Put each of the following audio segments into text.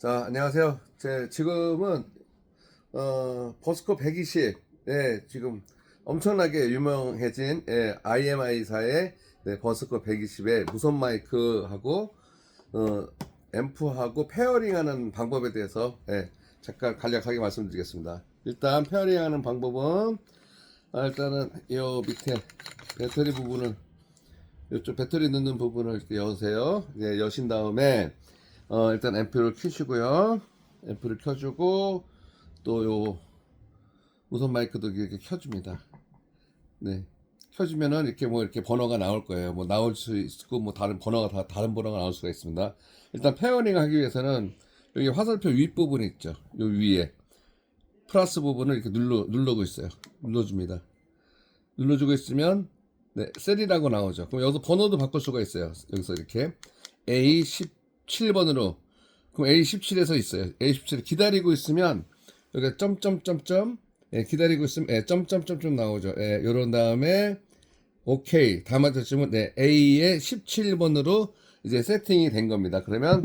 자, 안녕하세요. 제 지금은 어, 버스커 120, 예, 지금 엄청나게 유명해진 예, IMI사의 네, 버스커 120의 무선 마이크하고 어, 앰프하고 페어링하는 방법에 대해서 예, 잠깐 간략하게 말씀드리겠습니다. 일단 페어링하는 방법은 아, 일단은 요 밑에 배터리 부분을 이쪽 배터리 넣는 부분을 여세요. 예, 여신 다음에 어, 일단 앰프를 켜시고요. 앰프를 켜주고 또 요 무선 마이크도 이렇게 켜줍니다. 네. 켜주면은 이렇게 뭐 이렇게 번호가 나올 거예요. 뭐 나올 수 있고 뭐 다른 번호가 다 다른 번호가 나올 수가 있습니다. 일단 페어링 하기 위해서는 여기 화살표 윗부분 있죠. 요 위에 플러스 부분을 이렇게 눌러 누르고 있어요. 눌러줍니다. 눌러주고 있으면 네, 셀이라고 나오죠. 그럼 여기서 번호도 바꿀 수가 있어요. 여기서 이렇게 A17번으로 그럼 A17에서 있어요. A17 기다리고 있으면 여기 점점점점 예, 기다리고 있으면 예, 점점점점 나오죠. 예, 요런 다음에 오케이 다 맞춰주면 네, A의 17번으로 이제 세팅이 된 겁니다. 그러면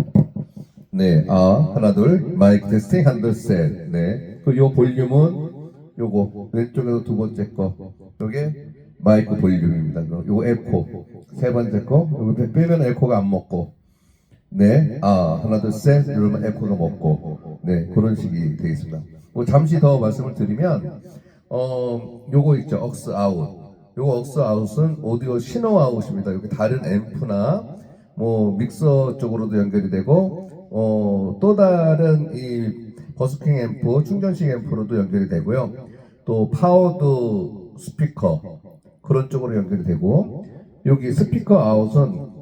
네, 아, 하나, 둘, 마이크 테스팅, 한둘, 셋. 네. 그요 볼륨은 요거, 왼쪽에서 두 번째 거. 요게 마이크 볼륨입니다. 요- 요거 에코. 세 번째 거. 요거 빼면 에코가 안 먹고. 네, 아, 하나, 둘, 셋. 이러면 에코가 먹고. 네, 그런 식이 되겠습니다. 뭐 잠시 더 말씀을 드리면, 어, 요거 있죠. 억스 아웃. 요거 억스 아웃은 오디오 신호 아웃입니다. 여기 다른 앰프나 뭐 믹서 쪽으로도 연결이 되고 어, 또 다른 이 버스킹 앰프, 충전식 앰프로도 연결이 되고요. 또 파워드 스피커 그런 쪽으로 연결이 되고 여기 스피커 아웃은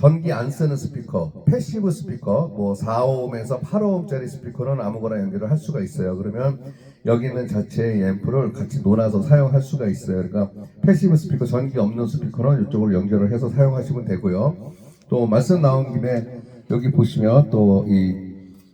전기 안 쓰는 스피커, 패시브 스피커, 뭐 4ohm에서 8ohm짜리 스피커는 아무거나 연결을 할 수가 있어요. 그러면 여기 있는 자체의 앰프를 같이 놀아서 사용할 수가 있어요. 그러니까 패시브 스피커, 전기 없는 스피커는 이쪽으로 연결을 해서 사용하시면 되고요. 또 말씀 나온 김에 여기 보시면 또이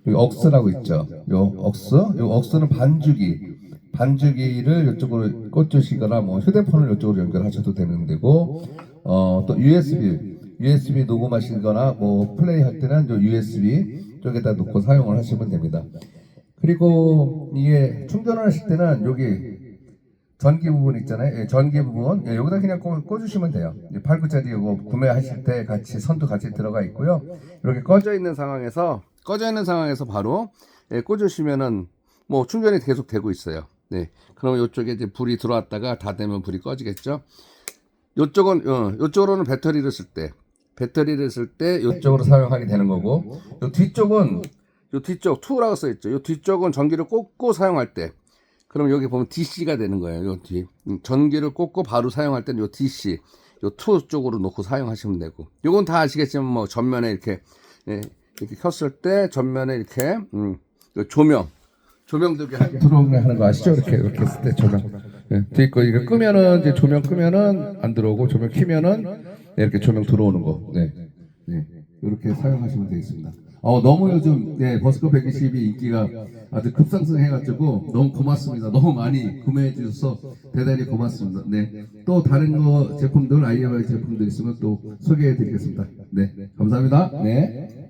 억스라고 있죠. 요 억스, 요 억스는 반주기. 반주기를 이쪽으로 꽂으시거나 뭐 휴대폰을 이쪽으로 연결하셔도 되는 데고 어, 또 USB USB 녹음하시거나 뭐 플레이 할 때는 요 USB 쪽에다 놓고 사용을 하시면 됩니다. 그리고 이게 충전을 하실 때는 여기 전기 부분 있잖아요. 예, 전기 부분 예, 여기다 그냥 꽂, 꽂으시면 돼요. 8구짜리 이거 구매하실 때 같이 선도 같이 들어가 있고요. 이렇게 꺼져 있는 상황에서 꺼져 있는 상황에서 바로 예, 꽂으시면은 뭐 충전이 계속 되고 있어요. 네. 그럼 이쪽에 이제 불이 들어왔다가 다 되면 불이 꺼지겠죠. 요쪽은 어, 요쪽으로는 배터리를 쓸 때 배터리를 쓸때 요쪽으로 사용하게 되는 거고 요 뒤쪽은 요 뒤쪽 2라고 써 있죠. 요 뒤쪽은 전기를 꽂고 사용할 때 그럼 여기 보면 DC가 되는 거예요. 요 뒤. 음, 전기를 꽂고 바로 사용할 때는 요 DC 요 2 쪽으로 놓고 사용하시면 되고 요건 다 아시겠지만 뭐 전면에 이렇게 예, 이렇게 켰을 때 전면에 이렇게 음, 요 조명 조명도 이렇게 들어오게 하는 거 아시죠? 이렇게 이렇게 했을 때 조명. 예, 뒤에 거 이거 끄면은 이제 조명 끄면은 안 들어오고 조명 켜면은 이렇게 조명 들어오는 거. 네. 네. 이렇게 사용하시면 되겠습니다. 어, 너무 요즘 네, 버스커 120이 인기가 아주 급상승해가지고 너무 고맙습니다. 너무 많이 구매해 주셔서 대단히 고맙습니다. 네. 또 다른 거 제품들, IMI 제품들 있으면 또 소개해 드리겠습니다. 네. 감사합니다. 네.